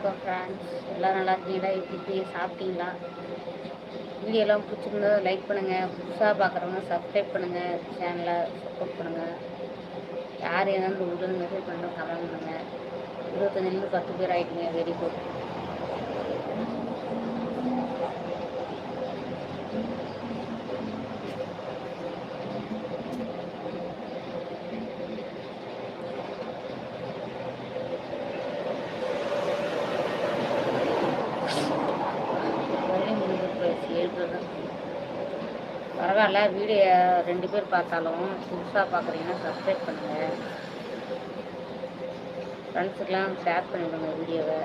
வணக்கம் ஃப்ரெண்ட்ஸ் எல்லோரும் நல்லா இருக்கீங்களா? எப்படி சாப்பிட்டீங்களா? வீடியோலாம் பிடிச்சிருந்தா லைக் பண்ணுங்கள் புதுசாக பார்க்குறவங்க சப்ஸ்கிரைப் பண்ணுங்கள் சேனலை சப்போர்ட் பண்ணுங்கள் யார் ஏதாவது உடல் மெசேஜ் பண்ணுறோம் கமெண்ட் பண்ணுங்கள் இருபத்தஞ்சிலேருந்து பத்து பேர் ஆகிட்டீங்க வெரி குட் பரவாயில்ல வீடியோ ரெண்டு பேர் பார்த்தாலும் புதுசாக பார்க்குறீங்கன்னா சப்ஸ்கிரைப் பண்ணுங்கள் ஃப்ரெண்ட்ஸுக்கெலாம் ஷேர் பண்ணிவிடுங்க வீடியோவை.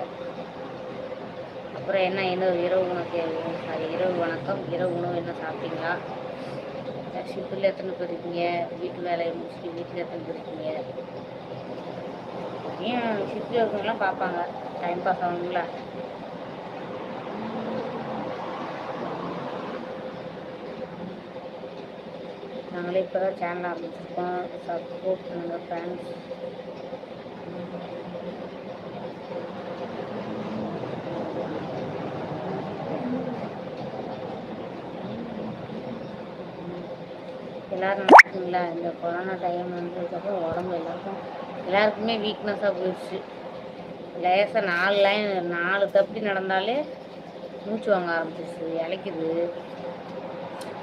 அப்புறம் என்ன என்ன இரவு உணவு சாரி இரவு வணக்கம். இரவு உணவு என்ன சாப்பிட்டீங்களா? ஷிப்பில் எத்தனை பேர் இருக்கீங்க? வீட்டு வேலையை முடிச்சுட்டு வீட்டில் எத்தனை பேர் இருக்கீங்க? ஏன் ஷிப்பில் இருக்கவங்களாம் பார்ப்பாங்க. டைம் பாஸ் ஆகணுங்களா நாங்களே இப்போ தான் சேனல் ஆரம்பிச்சிருக்கோம். சப்போர்ட் பண்ணுங்கள் ஃப்ரெண்ட்ஸ் எல்லோரும் நினைச்சிங்களா இந்த கொரோனா டைம் வந்ததுக்கப்புறம் உடம்பு எல்லாருக்கும் எல்லாருக்குமே வீக்னஸாக போயிடுச்சு. லேசாக நாலு லைன் நாலு தப்பி நடந்தாலே மூச்சு வாங்க ஆரம்பிச்சிருச்சு. இலைக்குது.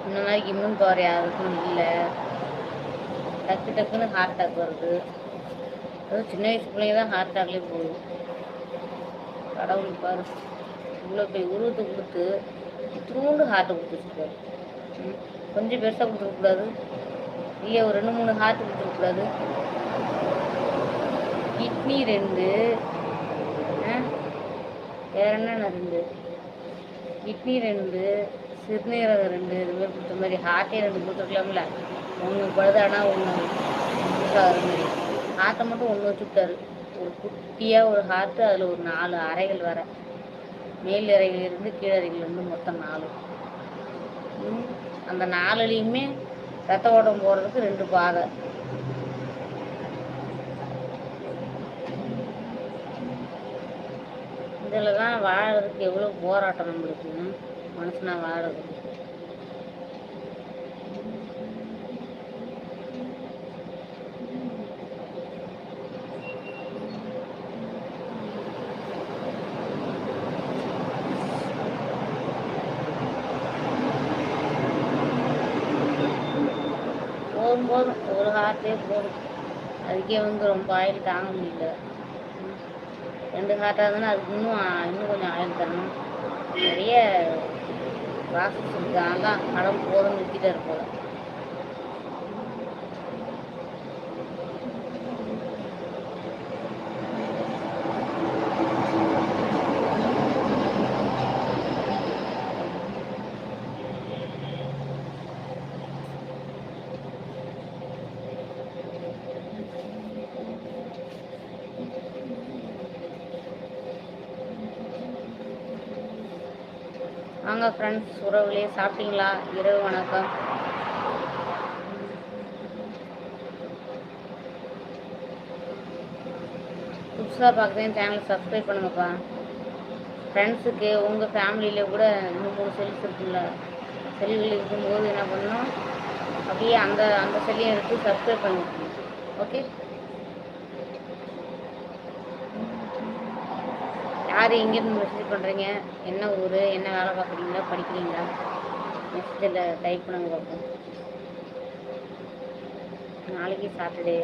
இந்த மாதிரி இம்யூன் பவர் யாருக்கும் இல்லை. டக்கு டக்குன்னு ஹார்ட் அட்டாக் வருது. அதுவும் சின்ன வயசு பிள்ளைங்க தான் ஹார்ட் அட்டாக்லேயே போகுது. கடவுள் பாரு. இவ்வளோ போய் உருவத்தை கொடுத்து இத்தினோண்டு ஹார்ட்டை கொடுத்துருக்காரு கொஞ்சம் பெருசாக கொடுத்துருக்கூடாது இல்லையா ஒரு ரெண்டு மூணு ஹார்ட் கொடுத்துருக்கூடாது கிட்னி ரெண்டு. வேற என்னென்ன ரெண்டு? கிட்னி ரெண்டு. சிறுநீரகம் ரெண்டு இது மாதிரி கொடுத்த மாதிரி ஹார்ட்டே ரெண்டு கொடுத்துருக்கலாம்ல. ஒன்று பழுதானா ஒன்று புதுசாகிற மாதிரி. ஹார்ட்டை மட்டும் ஒன்று வச்சுட்டாரு ஒரு குட்டியாக ஒரு ஹார்ட்டு அதில் ஒரு நாலு அறைகள் வர மேல் அறைகள் இருந்து கீழ் இருந்து மொத்தம் நாலு. அந்த நாலுலேயுமே ரத்த ஓட்டம் போகிறதுக்கு ரெண்டு பாதை. இதில் தான் வாழறதுக்கு எவ்வளோ போராட்டம் நம்மளுக்கு. மனுஷனாக வாழறது போதும் போதும். ஒரு ஹார்ட்டே போதும். அதுக்கே வந்து ரொம்ப ஆயில் தாங்க முடியல. ரெண்டு ஹார்ட்டாக இருந்தாலும் அதுக்கு இன்னும் இன்னும் கொஞ்சம் ஆயில் தரணும். நிறைய ப்ராசஸ் இருக்குது அதெல்லாம் படம் போதும்னு நிறுத்திட்டு இருப்போம் வாங்க ஃப்ரெண்ட்ஸ் உறவுகளே சாப்பிட்டீங்களா? இரவு வணக்கம். புதுசாக பார்க்குறேன் சேனல் சப்ஸ்கிரைப் பண்ணுங்கப்பா. ஃப்ரெண்ட்ஸுக்கு உங்கள் ஃபேமிலியில் கூட இன்னும் மூணு செல்ஸ் இருக்குல்ல? செல்கள் இருக்கும்போது என்ன பண்ணணும்? அப்படியே அந்த அந்த செல்லையும் எடுத்து சப்ஸ்கிரைப் பண்ணிக்கணும் ஓகே யார் எங்கேருந்து மெசேஜ் பண்ணுறீங்க என்ன ஊர்? என்ன வேலை பார்க்குறீங்களா படிக்கிறீங்களா? மெசேஜில் டைப் பண்ணுங்க பார்ப்போம் நாளைக்கு சாட்டர்டே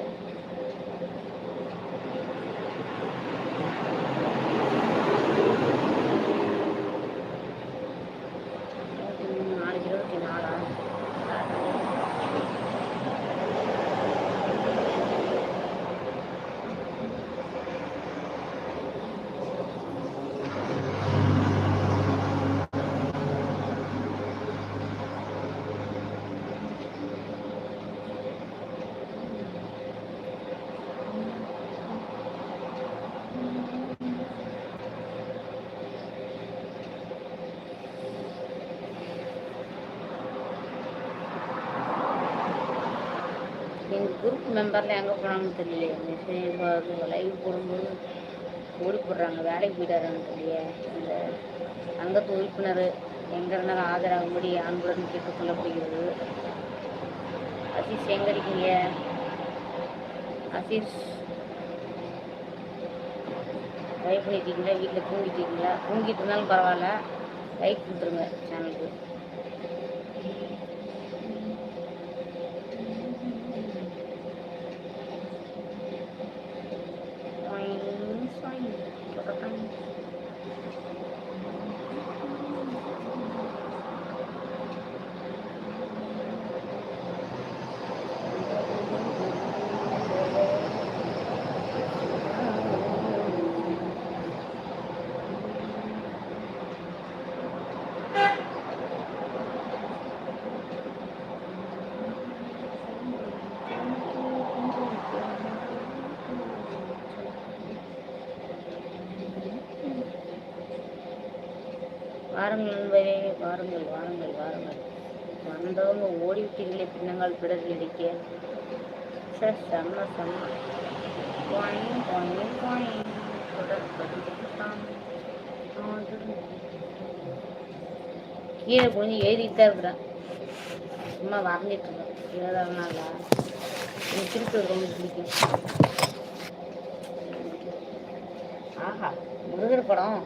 மெம்பரில் எங்கே போனாங்கன்னு தெரியலையே. மெசேஜ் லைவ் போடும்போது ஓடி போடுறாங்க. வேலைக்கு போயிட்டாருன்னு தெரியல இந்த அங்கத்து உறுப்பினர் எங்கே இருந்தாலும் ஆஜராகும்படி அன்புடன் கேட்டுக் கொள்ளப்படுகிறது அசீஸ் எங்கே இருக்கீங்க? அசீஸ் ட்ரை பண்ணிட்டீங்களா? வீட்டில் தூங்கிட்டீங்களா? தூங்கிட்டு இருந்தாலும் பரவாயில்ல. லைக் கொடுத்துருங்க சேனலுக்கு வாருங்கள் நண்பரே வாருங்கள் வாருங்கள் வாருங்கள். வந்தவங்க ஓடிவிட்டீங்களே பின்னங்கால் பிடரில் இடிக்க. சார் செம்ம செம்ம. வாயின் வாயின் வாயின் கீழே கொஞ்சம் எழுதிட்டு தான் இருக்கிறேன் சும்மா வரைஞ்சிட்டு இருக்கேன் எழுதாதனால எனக்கு திருப்பி ரொம்ப பிடிக்கும். ஆஹா முருகர் படம்.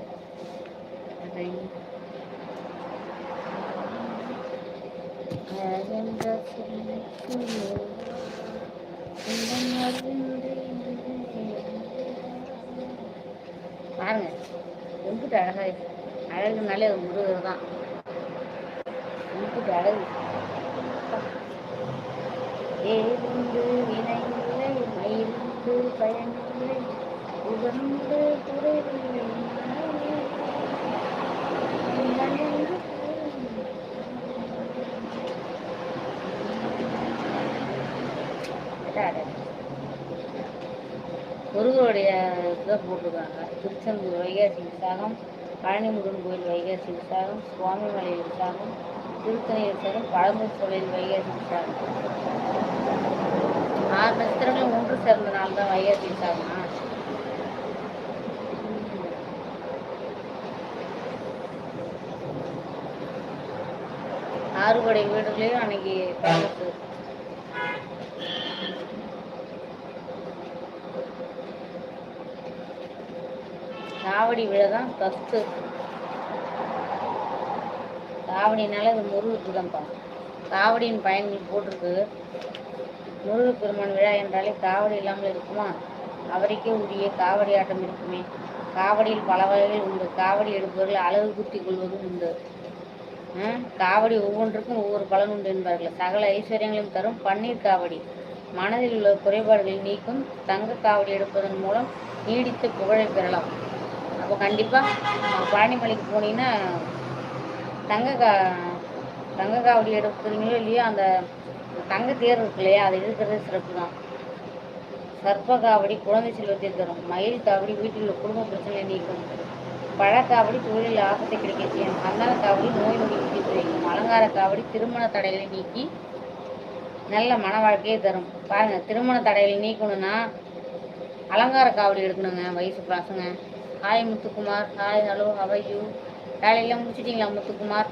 பாருங்க எம்பிட்டு அழகா அழகுனாலே அது முருகர் தான். எம்பிட்டு அழகு. ஏருந்து வினையில்லை மயிருந்து பயனில்லை உகந்து குறைவில்லை. முருகருடைய இதை போட்டிருக்காங்க. திருச்செந்தூர் வைகாசி விசாகம் பழனி முருகன் கோயில் வைகாசி விசாகம் சுவாமிமலை விசாகம் திருத்தணி விசாகம் பழம்பூர் சோலையில் வைகாசி விசாகம். ஆறு நட்சத்திரங்களும் ஒன்று சேர்ந்த நாள் தான் வைகாசி விசாகமா. ஆறுபடை வீடுகளையும் அன்னைக்கு காவடி விழா தான் ஃபஸ்ட்டு காவடினால அது முருகுக்கு தான்ப்பா காவடியின் பயன்கள் போட்டிருக்கு. முருகப்பெருமான் விழா என்றாலே காவடி இல்லாமல் இருக்குமா? அவருக்கே உரிய காவடி ஆட்டம் இருக்குமே. காவடியில் பல வகைகள் உண்டு. காவடி எடுப்பவர்கள் அழகு குத்தி கொள்வதும் உண்டு. காவடி ஒவ்வொன்றுக்கும் ஒவ்வொரு பலன் உண்டு என்பார்கள். சகல ஐஸ்வர்யங்களையும் தரும் பன்னீர் காவடி. மனதில் உள்ள குறைபாடுகளை நீக்கும் தங்க காவடி எடுப்பதன் மூலம் நீடித்த புகழை பெறலாம். அப்போ கண்டிப்பாக பழனிமலைக்கு போனீங்கன்னா தங்க கா தங்க காவடி எடுக்கிறீங்களோ இல்லையோ அந்த தங்க தேர் இருக்கு இல்லையா அதை இருக்கிறது சிறப்பு தான். சர்ப்ப காவடி குழந்தை செல்வத்தை தரும். மயில் காவடி வீட்டில் உள்ள குடும்ப பிரச்சனையை நீக்கும். பழக்காவடி தொழிலில் ஆபத்தை கிடைக்க செய்யும். சந்தன காவடி நோய் நொடி தீர்த்து வைக்கும் அலங்கார காவடி திருமண தடைகளை நீக்கி நல்ல மன வாழ்க்கையை தரும். பாருங்கள் திருமண தடைகளை நீக்கணும்னா அலங்கார காவடி எடுக்கணுங்க வயசு பசங்க. Hi Muthukumar. Hi hello how are you வேலையெல்லாம் முடிச்சிட்டிங்களா முத்துக்குமார்?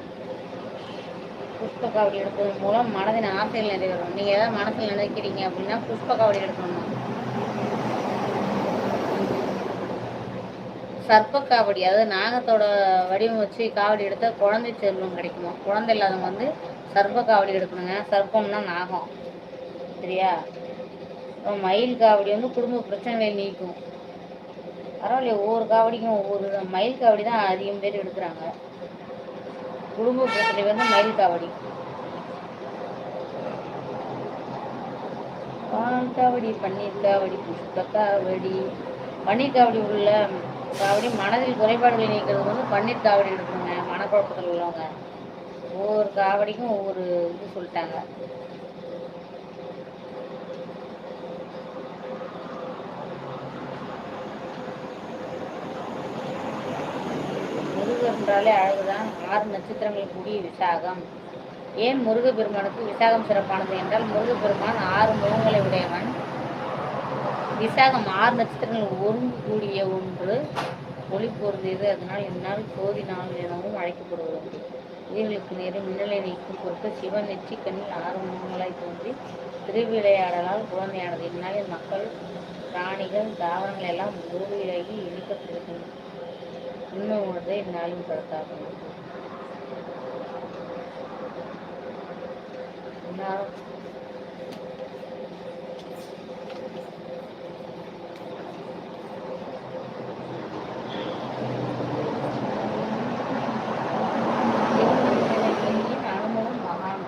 புஷ்ப காவடி எடுப்பதன் மூலம் மனதின் ஆசைகள் நிறைவேறும். நீங்கள் ஏதாவது மனசில் நினைக்கிறீங்க அப்படின்னா புஷ்ப காவடி எடுக்கணுமா? சர்ப்ப காவடி அதாவது நாகத்தோட வடிவம் வச்சு காவடி எடுத்தால் குழந்தை செல்வம் கிடைக்குமா? குழந்தை இல்லாதவங்க வந்து சர்ப்ப காவடி எடுக்கணுங்க. சர்ப்பம்னா நாகம். சரியா? அப்புறம் மயில் காவடி வந்து குடும்ப பிரச்சனைகளை நீக்கும். பரவாயில்லையே ஒவ்வொரு காவடிக்கும் ஒவ்வொரு மயில் காவடி தான் அதிகம் பேர் எடுக்கிறாங்க. குடும்ப பிரச்சனை வந்து மயில் காவடி. பால் காவடி பன்னீர் காவடி புஷ்ப காவடி பன்னீர் காவடி உள்ள காவடி மனதில் குறைபாடுகளை நீக்கிறது வந்து பன்னீர் காவடி எடுக்கணுங்க மனக்குழப்பத்தில் உள்ளவங்க. ஒவ்வொரு காவடிக்கும் ஒவ்வொரு இது சொல்லிட்டாங்க முருகர் என்றாலே அழகுதான் ஆறு நட்சத்திரங்கள் கூடிய விசாகம். ஏன் முருகப்பெருமானுக்கு விசாகம் சிறப்பானது என்றால் முருகப்பெருமான் ஆறு முகங்களை உடையவன். விசாகம் ஆறு நட்சத்திரங்கள் ஒன்று கூடிய ஒன்று ஒளி பொருந்தியது. அதனால் இந்நாள் சோதி நாள் எனவும் அழைக்கப்படுகிறது. உயிர்களுக்கு நேரம் மின்னலை நீக்கும் பொருட்டு சிவன் நெற்றி கண்ணில் ஆறு முகங்களாய் தோன்றி திருவிளையாடலால் குழந்தையானது இந்நாளில் மக்கள் பிராணிகள் தாவரங்கள் எல்லாம் குருவிலகி இணைக்கப்பட்டிருக்கின்றன உண்மை உணர்ந்தே இந்நாளின் கருத்தாகும் எல்லாரும் அனுபவம் மகான்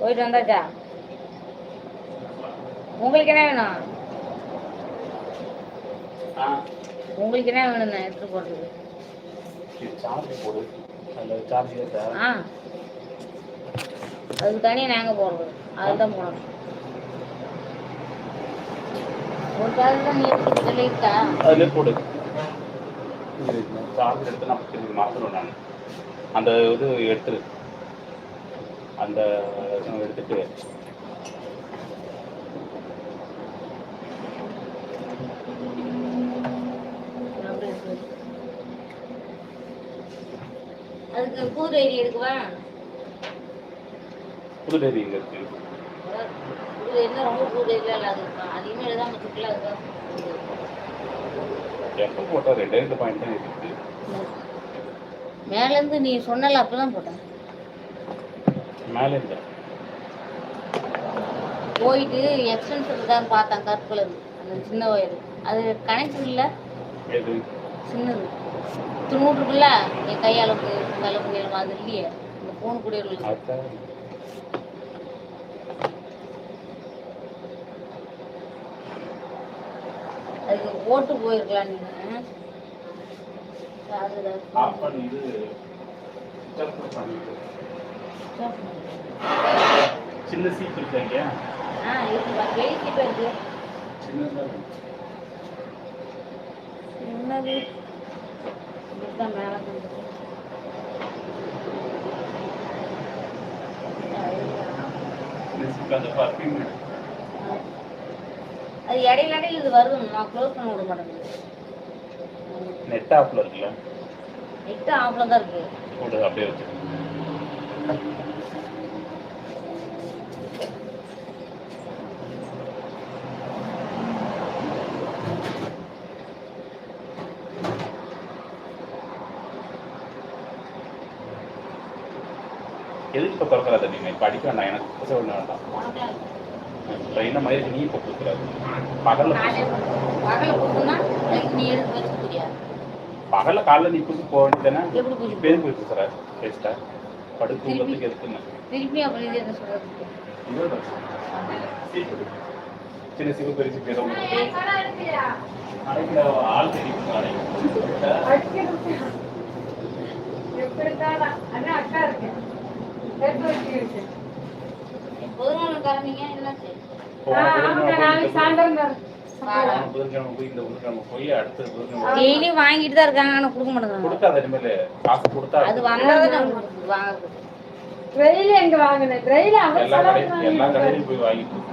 போயிட்டு வந்தாச்சா உங்களுக்கு என்ன வேணும்? ஆ. உங்களுக்கு என்ன வேணும் நான் எடுத்துட்டு போடுறது ஆ. தனியாக நாங்கள் போடுறது அதுதான் போடணும். ஒரு காலம் தான் நீ எடுத்துக்கிட்டு இருக்கா அதிலே போடு. இது சார்ஜ் எடுத்து நான் திரும்பி மாற்றணும் நான். அந்த இது எடுத்துரு. அந்த எடுத்துட்டு அப்படி இருக்கு. அதுக்கு புது டைரி எடுக்கவா? புது டைரி இங்கே இருக்கு? புது ரொம்ப புது டைரியில் இல்லாத இருக்கும் அதிகமாக எழுதாம வச்சுக்கல அதுதான் எப்போ போட்டால் ரெண்டாயிரத்து பாயிண்ட் தான் இருக்குது. மேலேருந்து நீ சொன்னல அப்போ தான் போட்டேன். மேலே இல்லை போயிட்டு எக்ஸ்டென்ஷன் தான் பார்த்தேன் கற்கலர் அந்த சின்ன ஒயர் அது கனெக்ஷன் இல்லை? சின்னது. துணூறு இருக்குல்ல என் கையளவுக்கு இந்த அளவுக்கு நீளம் அது இல்லையே. இந்த ஃபோன் கூட அதுதான் அதுக்கு போட்டு போயிருக்கலாம் நீங்க. சின்ன சீப் இருக்கு ஆ போயிருக்கு சின்னதாக என்னது இதுதான் மேலே கொண்டு சின்ன சீப் அந்த பர்ஃப்யூம் அது இடையில இடையில இது வருது நான் க்ளோஸ் பண்ண விட மாட்டேங்குது. நெட் ஆஃப்ல இருக்குல்ல? நெட்டு ஆஃப்ல தான் இருக்கு. போடு அப்படியே வச்சு எதுக்கு இப்போ திறக்கிறாத நீங்கள் இப்போ அடிக்க வேண்டாம். எனக்கு புதுசாக ஒன்று வேண்டாம். என்ன மாதிரி நீ இப்போ கொடுக்குறாரு பகலில் பகலில் காலைல நீ புதுசு போக வேண்டியதானே பேர் போயிருக்கு சார் பேசிட்டா எதுக்குன்னு சொல்றது இதுதான் சீப்பு. சின்ன சிவ பெரிய பேர் ஆள் தெரியும்? நாளைக்கு பொதுநலம் டெய்லி வாங்கிட்டு தான் இருக்காங்க ஆனா கொடுக்க கொடுத்தா அது வந்தாதான் நம்ம வாங்க. வெயில எங்க வாங்கினேன்? அவர் எல்லா கடையிலும் போய் வாங்கிட்டு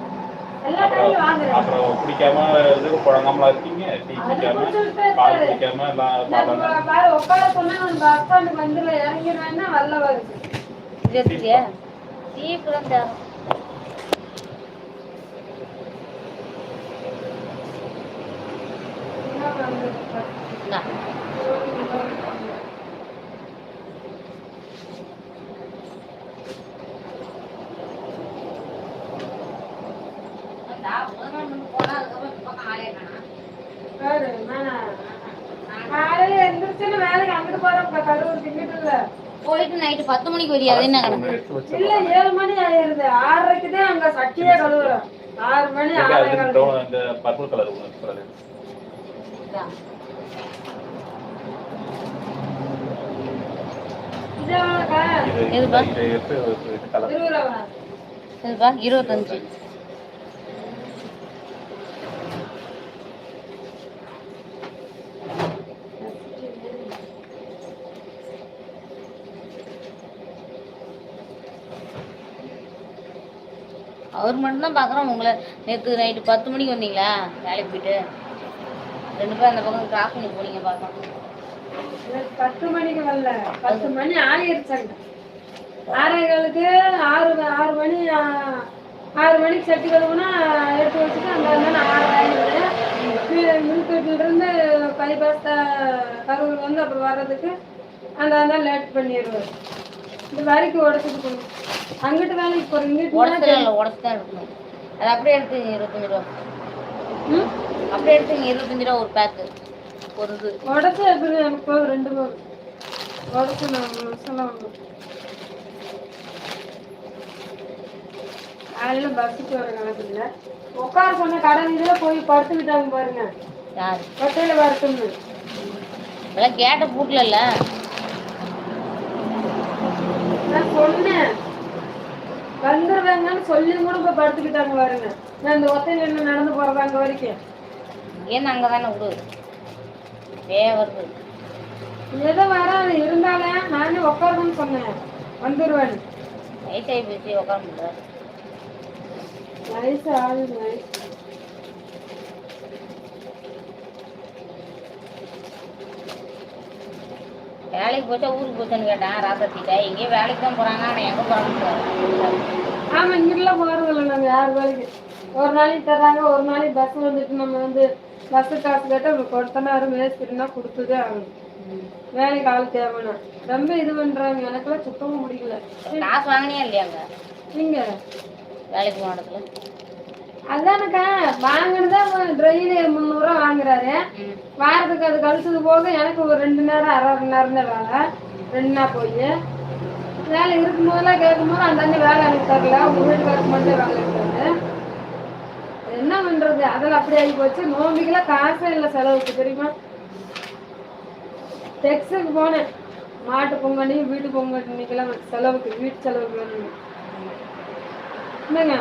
அப்புறம் அப்புறம் குடிக்காம இது குழங்காமலா இருக்கீங்க? டீ குடிக்காம பால் குடிக்காம எல்லாம் பால் உட்கார சொன்னா நம்ம பஸ் ஸ்டாண்டுக்கு வந்துல இறங்கிடுவேன்னா வரல வருது. இது எடுத்துட்டியா சீப்பு தான் தேவை என்ன பண்றது? இந்தா. இந்தா, முதல் நாள் போனா அதுக்கப்புறம் இந்த பக்கம் ஆளே காணோம். பாரு, நானா? காலையில எந்திரிச்சுன்னு வேலைக்கு அங்கிட்டு போறப்ப கழுவு திங்கிட்டு இல்ல போயிட்டு நைட்டு பத்து மணிக்கு வரியா என்ன கணக்கு இல்ல ஏழு மணி ஆயிருது. ஆறரைக்கு தான் அங்க சட்டியே கழுவுறோம். ஆறு மணி பர்பிள் கலர் ஒன்று இருக்கிறது இந்தா. இது எவ்வளவுக்கா? இது எதுப்பா? இது எடுத்து இது கலர் இருபது ரூபா சரிப்பா இருபத்தஞ்சு அவர் மட்டும்தான் பார்க்குறோம். உங்களை நேற்று நைட்டு பத்து மணிக்கு வந்தீங்களா? வேலைக்கு போயிட்டு. ரெண்டு பேரும் அந்த பக்கம் கிராஸ் பண்ணி போனீங்க பார்க்கலாம் பத்து மணிக்கு வரல. பத்து மணி ஆகிருச்சாங்க ஆறேகாலுக்கு ஆறு ஆறு மணி ஆறு மணிக்கு சட்டி கழுவுனா எடுத்து வச்சுட்டு அந்த மாதிரி ஆறு ஆயிடுது மின்கட்டிலிருந்து பைபாஸ் கரூர் வந்து அப்புறம் வர்றதுக்கு அந்த லேட் பண்ணிடுவார். இந்த வரைக்கும் உடச்சிட்டு போகணும். அங்கிட்டு வேலைக்கு இங்கிட்டு உடச்சுலாம் இல்லை உடச்சு தான் எடுக்கணும் அது அப்படியே எடுத்துங்க இருபத்தஞ்சு ரூபா. அப்படியே எடுத்துங்க இருபத்தஞ்சு ரூபா ஒரு பேக்கு ஒரு இது. உடச்சு எப்படி எனக்கு ரெண்டு போதும் உடச்சு நான் சொல்ல காலையில் பஸ்ஸுக்கு வர கணக்குல உட்கார சொன்ன கடனில் போய் படுத்துக்கிட்டாங்க பாருங்க. யார்? கொட்டையில் வரட்டும்னு கேட்ட பூட்டல நான் சொன்னேன் வந்துடுவேங்கன்னு சொல்லி கூட போய் படுத்துக்கிட்டாங்க பாருங்க. நான் இந்த ஒத்தையில் என்ன நடந்து போகிறது அங்கே வரைக்கும்? ஏன் அங்கே தானே விடு? வே வருது? ஏதோ வர இருந்தாலே நானே உட்காருன்னு சொன்னேன். வந்துடுவேன் வயசாகி போச்சு உட்கார முடியாது வயசு ஆகுது வேலைக்கு போச்சா ஊருக்கு போச்சான்னு கேட்டேன் ராசாத்திட்ட எங்கேயும் வேலைக்கு தான் போகிறாங்க ஆனால் எங்கே போகிறாங்க ஆமா இங்கிட்டலாம் போறது இல்லை நாங்க யார் வேலைக்கு. ஒரு நாளைக்கு தர்றாங்க ஒரு நாளைக்கு பஸ் வந்துட்டு நம்ம வந்து பஸ் காசு கேட்டா நம்ம கொடுத்தனா வரும் மேஸ்திரினா கொடுத்துதே ஆகணும். வேலைக்கு ஆள் தேவைன்னா. ரொம்ப இது பண்றாங்க எனக்கெல்லாம் சுத்தமும் முடியல காசு வாங்கினியா இல்லையாங்க? நீங்க வேலைக்கு போன இடத்துல. அதானக்கா வாங்கினதா ட்ரெயினு முந்நூறுரூவா வாங்குறாரு. வாரத்துக்கு அது கழிச்சது போக எனக்கு ஒரு ரெண்டு நேரம் அரை மணி நேரம் தான் வேலை. ரெண்டு நாள் போய். வேலை இருக்கும் போதெல்லாம் கேட்கும் போது அந்த அண்ணன் வேலை எனக்கு தரல. உங்க வீட்டுக்காரருக்கு மட்டும் வேலை இருக்காரு என்ன பண்றது? அதெல்லாம் அப்படி ஆகி போச்சு. நோம்பிக்கெல்லாம் காசே இல்லை செலவுக்கு தெரியுமா? டெக்ஸுக்கு போனேன். மாட்டு பொங்கல் வீட்டு பொங்கல் இன்னைக்கெல்லாம் செலவுக்கு வீட்டு செலவுக்கு வேணும். என்னங்க?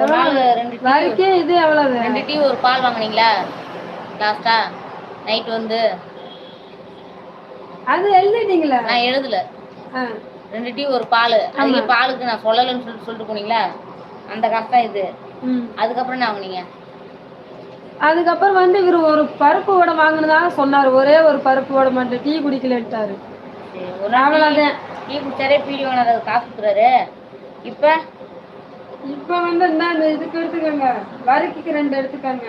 ஒரு நாள் ரெண்டு வரைக்கும் இது எவ்வளவு? ரெண்டு டீ ஒரு பால் வாங்குனீங்களா? லாஸ்டா நைட் வந்து. அது எழுதிட்டீங்களா? நான் எழுதல. ரெண்டு டீ ஒரு பால். அதுக்கு பாலுக்கு நான் சொல்லலைன்னு சொல்லிட்டு சொல்லிட்டு போனீங்களா? அந்த தான் இது. அதுக்கப்புறம் என்ன வாங்குனீங்க? அதுக்கப்புறம் வந்து இவர் ஒரு பருப்பு வடை வாங்கினதாக சொன்னார். ஒரே ஒரு பருப்பு வடை மட்டும் டீ குடிக்கலன்ட்டாரு. ஒரு நாள் அவ்வளோதான் டீ குடிச்சாரே பீடி வாங்கினது காசு கொடுக்குறாரு. இப்போ இப்போ வந்து இந்த இந்த இதுக்கு எடுத்துக்கோங்க. வரிக்கு ரெண்டு எடுத்துக்கோங்க.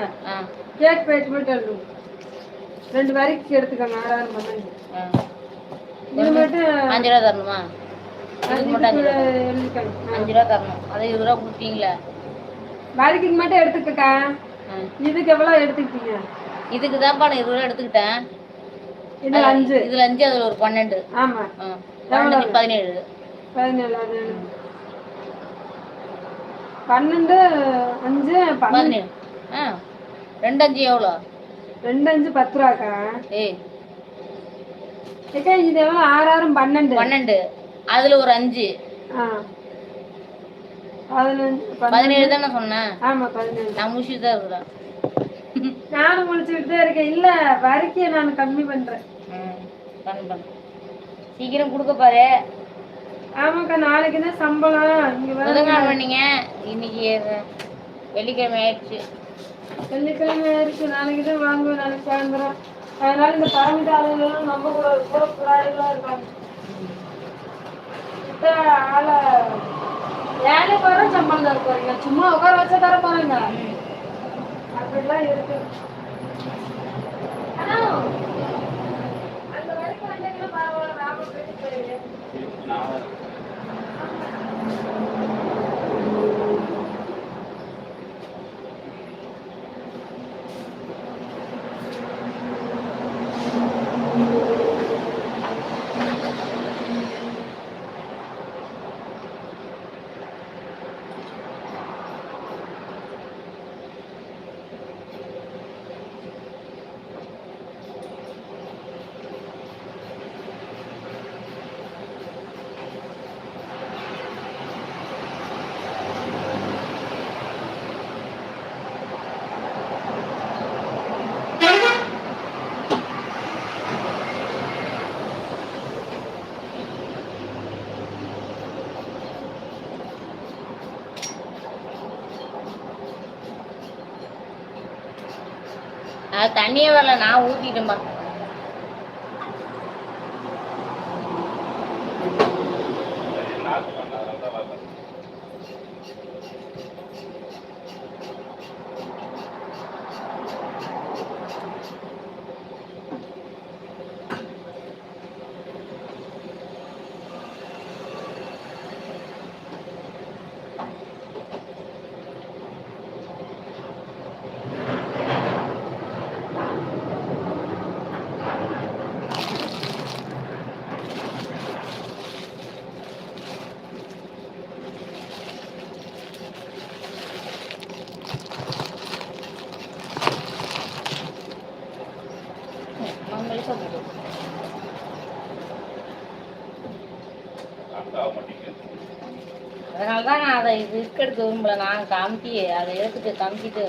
கேக் பேட் மட்டும் எழுதும் ரெண்டு வரிக்கு எடுத்துக்கோங்க. ஆறாயிரம் ஆ. இது மட்டும் அஞ்சு ரூபா தரணுமா? அஞ்சு ரூபா. தரணும். அதை இருபது ரூபா கொடுத்தீங்களா வரிக்கு மட்டும் எடுத்துக்கக்கா. இதுக்கு எவ்வளோ எடுத்துக்கிட்டீங்க? இதுக்கு தான்ப்பா நான் இருபது ரூபா எடுத்துக்கிட்டேன். இது அஞ்சு. இதுல அஞ்சு அதுல ஒரு பன்னெண்டு. ஆமா. பதினேழு பதினேழு. பன்னெண்டு அஞ்சு பதினேழு. ஆ ரெண்டு அஞ்சு எவ்வளோ? ரெண்டு அஞ்சு பத்து ரூபாக்கா ஏய் ஏக்கா இது எவ்வளோ? ஆறாயிரம் பன்னெண்டு. பன்னெண்டு. அதுல ஒரு அஞ்சு. ஆ. பதினஞ்சு. பதினேழு தானே சொன்னேன். ஆமா பதினேழு. நான் முடிச்சுட்டு தான் இருக்கிறேன் நானும் முடிச்சுக்கிட்டு தான் இருக்கேன். இல்ல வரிக்கு நான் கம்மி பண்றேன். ம் பண்ணு பண்ணு. சீக்கிரம் கொடுக்க பாரு. ஆமாக்கா நாளைக்கு தான் சம்பளம். இங்க வர பண்ணீங்க? இன்னைக்கு வெள்ளிக்கிழமை ஆயிடுச்சு. வெள்ளிக்கிழமை இருக்கு நாளைக்கு தான் வாங்குவேன் நாளைக்கு சாயந்தரம். அதனால இந்த பரமிட்ட ஆளுங்களும் நம்ப கூடாது கூட கூடாதுலாம் இருக்காங்க ஆளை போற சம்பளம் தர போறீங்க. சும்மா உட்கார வச்சா தர போறீங்க. அப்படிலாம் இருக்கு. அந்த வரைக்கும் வந்தீங்கன்னா பரவாயில்ல. லாபம் போயிட்டு போயிடுது 何? தண்ணியை வரல நான் ஊற்றிட்டேன்பா நாக்கு பண்ணாதான் தான் வரல. நம்மளுக்கு போதும். நாக்கு ஆக மாட்டேங்குது. அதனால தான் நான் அதை இது விரும்பல நான் காமிக்கி அதை எடுத்துட்டு காமிக்கிட்டு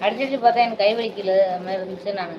அடிச்சிட்டு பார்த்தா எனக்கு கை வலிக்கல அது மாதிரி இருந்துச்சு நான்.